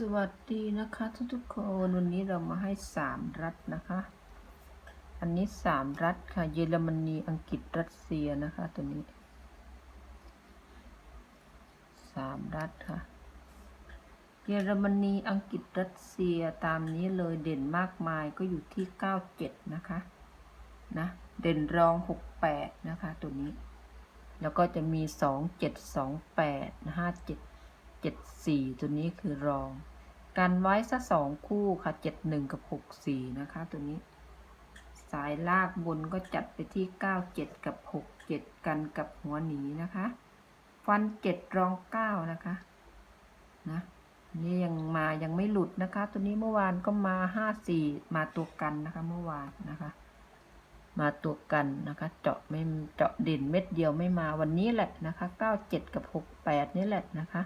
สวัสดีนะคะทุกทุกคนวันนี้เรามาให้สามรัฐนะคะ อันนี้สามรัฐค่ะ เยอรมนีอังกฤษรัสเซียนะคะตัวนี้สามรัฐค่ะ เยอรมนีอังกฤษรัสเซียตามนี้เลยเด่นมากมายก็อยู่ที่เก้าเจ็ดนะคะนะเด่นรองหกแปดนะคะตัวนี้ แล้วก็จะมีสองเจ็ดสองแปดห้าเจ็ด เจ็ดสี่ตัวนี้คือรอง กันไว้สักสองคู่ค่ะเจ็ดหนึ่งกับหกสี่นะคะ ตัวนี้ สายลากบนก็จัดไปที่เก้าเจ็ดกับหกเจ็ดกันกับหัวหนีนะคะ ฟันเจ็ดรองเก้านะคะนะนี่ยังมายังไม่หลุดนะคะ ตัวนี้เมื่อวานก็มาห้าสี่มาตัวกันนะคะ เมื่อวานนะคะมาตัวกันนะคะ เจาะไม่เจาะเด่นเม็ดเดียวไม่มาวันนี้แหละนะคะเก้าเจ็ดกับหกแปดนี่แหละนะคะ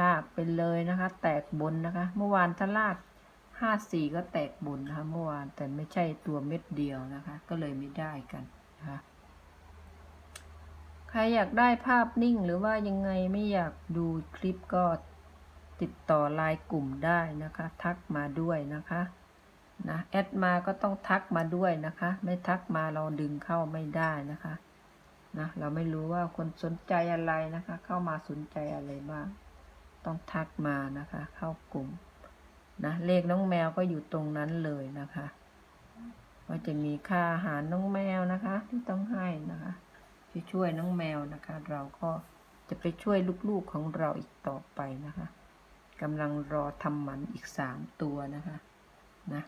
ลากไปเลยนะคะ แตกบนนะคะ เมื่อวานถ้าลากห้าสี่ก็แตกบนนะคะเมื่อวานแต่ไม่ใช่ตัวเม็ดเดียวนะคะ ก็เลยไม่ได้กันนะคะใครอยากได้ภาพนิ่งหรือว่ายังไงไม่อยากดูคลิปก็ติดต่อไลน์กลุ่มได้นะคะ ทักมาด้วยนะคะนะแอดมาก็ต้องทักมาด้วยนะคะ ไม่ทักมาเราดึงเข้าไม่ได้นะคะนะเราไม่รู้ว่าคนสนใจอะไรนะคะ เข้ามาสนใจอะไรบ้าง ต้องทักมานะคะ เข้ากลุ่มนะเลขน้องแมวก็อยู่ตรงนั้นเลยนะคะว่าจะมีค่าอาหารน้องแมวนะคะ ที่ต้องให้นะคะที่ช่วยน้องแมวนะคะ เราก็จะไปช่วยลูกๆของเราอีกต่อไปนะคะกำลังรอทำหมันอีกสามตัวนะคะนะ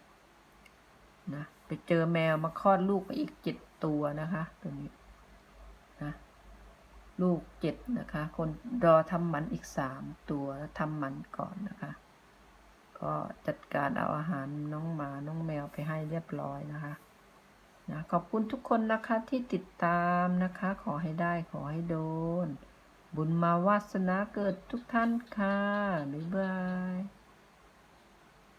นะไปเจอแมวมาคลอดลูกมาอีกเจ็ดตัวนะคะ ตัวนี้นะ ลูกเจ็ดนะคะ คนรอทำหมันอีกสามตัวทำหมันก่อนนะคะ ก็จัดการเอาอาหารน้องหมาน้องแมวไปให้เรียบร้อยนะคะนะขอบคุณทุกคนนะคะที่ติดตามนะคะ ขอให้ได้ขอให้โดน บุญมาวาสนาเกิดทุกท่านค่ะ บ๊ายบาย